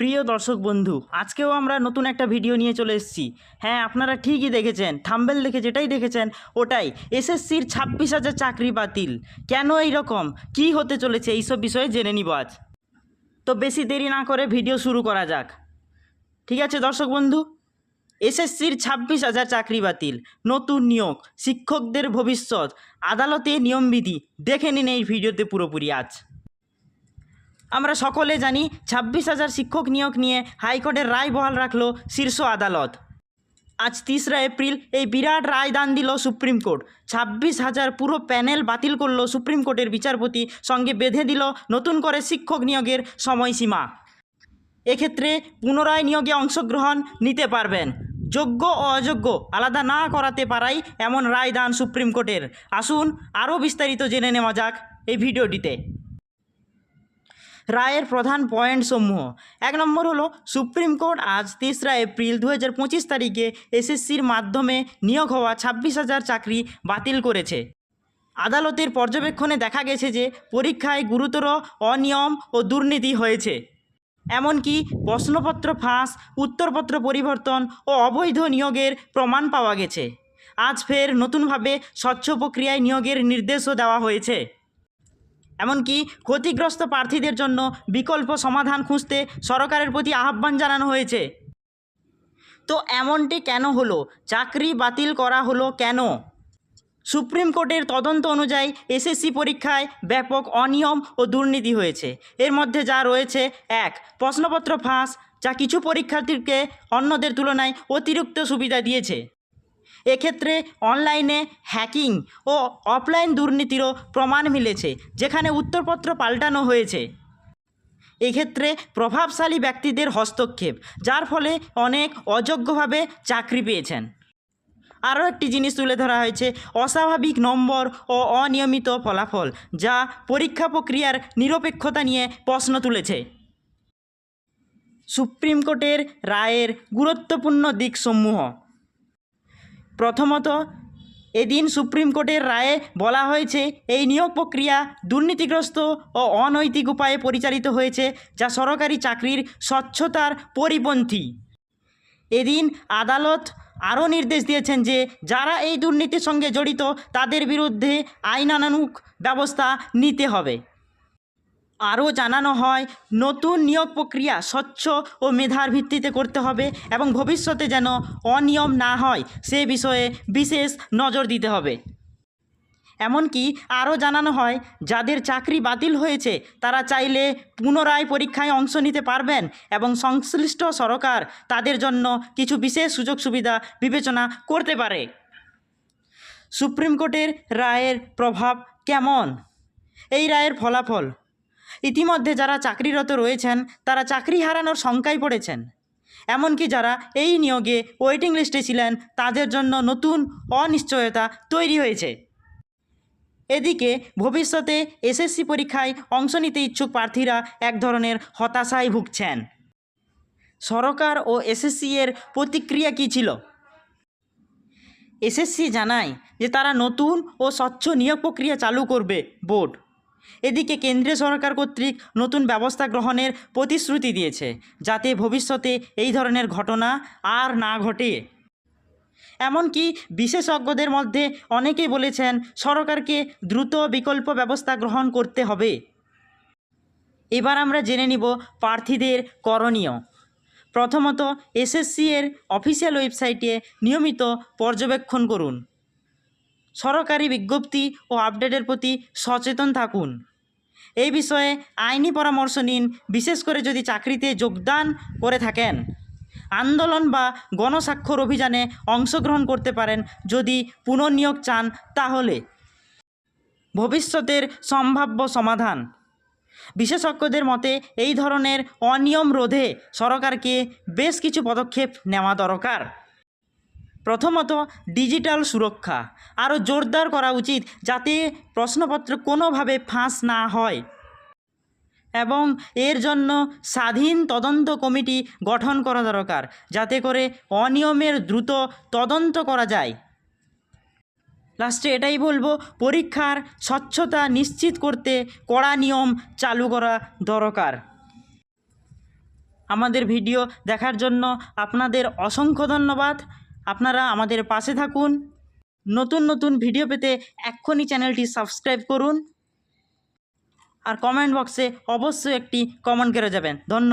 প্রিয় দর্শক বন্ধু, আজকেও আমরা নতুন একটা ভিডিও নিয়ে চলে এসেছি। হ্যাঁ আপনারা ঠিকই দেখেছেন, থাম্বেল দেখে যেটাই দেখেছেন, ওটাই। এসএসসির ছাব্বিশ হাজার চাকরি বাতিল। কেন এই রকম? কী হতে চলেছে? এইসব বিষয়ে জেনে নিব আজ। তো বেশি দেরি না করে ভিডিও শুরু করা যাক। ঠিক আছে দর্শক বন্ধু? এসএসসির ছাব্বিশ হাজার চাকরি বাতিল। নতুন নিয়োগ, শিক্ষকদের ভবিষ্যৎ, আদালতে নিয়মবিধি। দেখে নিন এই ভিডিওতে পুরোপুরি আজ। আমরা সকলে জানি ছাব্বিশ হাজার শিক্ষক নিয়োগ নিয়ে হাইকোর্টের রায় বহাল রাখল শীর্ষ আদালত। আজ তিসরা এপ্রিল এই বিরাট রায় দান দিল সুপ্রিম কোর্ট। ছাব্বিশ হাজার পুরো প্যানেল বাতিল করল সুপ্রিম কোর্টের বিচারপতি, সঙ্গে বেঁধে দিল নতুন করে শিক্ষক নিয়োগের সময়সীমা। এক্ষেত্রে পুনরায় নিয়োগে অংশগ্রহণ নিতে পারবেন। যোগ্য ও অযোগ্য আলাদা না করাতে পারাই এমন রায় দান সুপ্রিম কোর্টের। আসুন আরও বিস্তারিত জেনে নেওয়া যাক এই ভিডিওটিতে। রায়ের প্রধান পয়েন্ট সমূহ এক নম্বর হলো, সুপ্রিম কোর্ট আজ তেসরা এপ্রিল দু হাজার পঁচিশ তারিখে এসএসসির মাধ্যমে নিয়োগ হওয়া ছাব্বিশ হাজার চাকরি বাতিল করেছে। আদালতের পর্যবেক্ষণে দেখা গেছে যে, পরীক্ষায় গুরুতর অনিয়ম ও দুর্নীতি হয়েছে। এমনকি প্রশ্নপত্র ফাঁস, উত্তরপত্র পরিবর্তন ও অবৈধ নিয়োগের প্রমাণ পাওয়া গেছে। আজ ফের নতুনভাবে স্বচ্ছ প্রক্রিয়ায় নিয়োগের নির্দেশও দেওয়া হয়েছে। এমনকি ক্ষতিগ্রস্ত প্রার্থীদের জন্য বিকল্প সমাধান খুঁজতে সরকারের প্রতি আহ্বান জানানো হয়েছে। তো এমনটি কেন হলো? চাকরি বাতিল করা হলো কেন? সুপ্রিম কোর্টের তদন্ত অনুযায়ী এসএসসি পরীক্ষায় ব্যাপক অনিয়ম ও দুর্নীতি হয়েছে। এর মধ্যে যা রয়েছে, এক, প্রশ্নপত্র ফাঁস, যা কিছু পরীক্ষার্থীকে অন্যদের তুলনায় অতিরিক্ত সুবিধা দিয়েছে। এক্ষেত্রে অনলাইনে হ্যাকিং ও অফলাইন দুর্নীতিরও প্রমাণ মিলেছে, যেখানে উত্তরপত্র পাল্টানো হয়েছে। এক্ষেত্রে প্রভাবশালী ব্যক্তিদের হস্তক্ষেপ, যার ফলে অনেক অযোগ্যভাবে চাকরি পেয়েছেন। আরও একটি জিনিস তুলে ধরা হয়েছে, অস্বাভাবিক নম্বর ও অনিয়মিত ফলাফল, যা পরীক্ষা প্রক্রিয়ার নিরপেক্ষতা নিয়ে প্রশ্ন তুলেছে। সুপ্রিম কোর্টের রায়ের গুরুত্বপূর্ণ দিকসমূহ প্রথমত, এদিন সুপ্রিম কোর্টের রায়ে বলা হয়েছে, এই নিয়োগ প্রক্রিয়া দুর্নীতিগ্রস্ত ও অনৈতিক উপায়ে পরিচালিত হয়েছে, যা সরকারি চাকরির স্বচ্ছতার পরিপন্থী। এদিন আদালত আরও নির্দেশ দিয়েছেন যে, যারা এই দুর্নীতির সঙ্গে জড়িত, তাদের বিরুদ্ধে আইনানুগ ব্যবস্থা নিতে হবে। আরও জানানো হয়, নতুন নিয়োগ প্রক্রিয়া স্বচ্ছ ও মেধার ভিত্তিতে করতে হবে এবং ভবিষ্যতে যেন অনিয়ম না হয়, সে বিষয়ে বিশেষ নজর দিতে হবে। এমনকি আরও জানানো হয়, যাদের চাকরি বাতিল হয়েছে, তারা চাইলে পুনরায় পরীক্ষায় অংশ নিতে পারবেন এবং সংশ্লিষ্ট সরকার তাদের জন্য কিছু বিশেষ সুযোগ সুবিধা বিবেচনা করতে পারে। সুপ্রিম কোর্টের রায়ের প্রভাব কেমন? এই রায়ের ফলাফল ইতিমধ্যে যারা চাকরিরত রয়েছেন, তারা চাকরি হারানোর শঙ্কায় পড়েছেন। এমনকি যারা এই নিয়োগে ওয়েটিং লিস্টে ছিলেন, তাদের জন্য নতুন অনিশ্চয়তা তৈরি হয়েছে। এদিকে, ভবিষ্যতে এসএসসি পরীক্ষায় অংশ নিতে ইচ্ছুক প্রার্থীরা এক ধরনের হতাশায় ভুগছেন। সরকার ও এসএসসি এর প্রতিক্রিয়া কী ছিল? এসএসসি জানায় যে তারা নতুন ও স্বচ্ছ নিয়োগ প্রক্রিয়া চালু করবে বোর্ড। এদিকে কেন্দ্রীয় সরকার কর্তৃক নতুন ব্যবস্থা গ্রহণের প্রতিশ্রুতি দিয়েছে, যাতে ভবিষ্যতে এই ধরনের ঘটনা আর না ঘটে। এমনকি বিশেষজ্ঞদের মধ্যে অনেকেই বলেছেন, সরকারকে দ্রুত বিকল্প ব্যবস্থা গ্রহণ করতে হবে। এবার আমরা জেনে নিব প্রার্থীদের করণীয়। প্রথমত, এসএসসি এর অফিসিয়াল ওয়েবসাইটে নিয়মিত পর্যবেক্ষণ করুন। সরকারি বিজ্ঞপ্তি ও আপডেটের প্রতি সচেতন থাকুন। এই বিষয়ে আইনি পরামর্শ নিন, বিশেষ করে যদি চাকরিতে যোগদান করে থাকেন। আন্দোলন বা গণস্বাক্ষর অভিযানে অংশগ্রহণ করতে পারেন, যদি পুনর্নিয়োগ চান তাহলে। ভবিষ্যতের সম্ভাব্য সমাধান। বিশেষজ্ঞদের মতে, এই ধরনের অনিয়ম রোধে সরকারকে বেশ কিছু পদক্ষেপ নেওয়া দরকার। প্রথমত ডিজিটাল সুরক্ষা। আরও জোরদার করা উচিত যাতে প্রশ্নপত্র কোনোভাবে ফাঁস না হয়। এবং এর জন্য স্বাধীন তদন্ত কমিটি গঠন করা দরকার, যাতে করে অনিয়মের দ্রুত তদন্ত করা যায়। লাস্টে এটাই বলব, পরীক্ষার স্বচ্ছতা নিশ্চিত করতে কড়া নিয়ম চালু করা দরকার। আমাদের ভিডিও দেখার জন্য আপনাদের অসংখ্য ধন্যবাদ। আপনারা আমাদের পাশে থাকুন। নতুন নতুন ভিডিও পেতে এক্ষুনি চ্যানেলটি সাবস্ক্রাইব করুন। আর কমেন্ট বক্সে অবশ্যই একটি কমেন্ট করে যাবেন। ধন্যবাদ।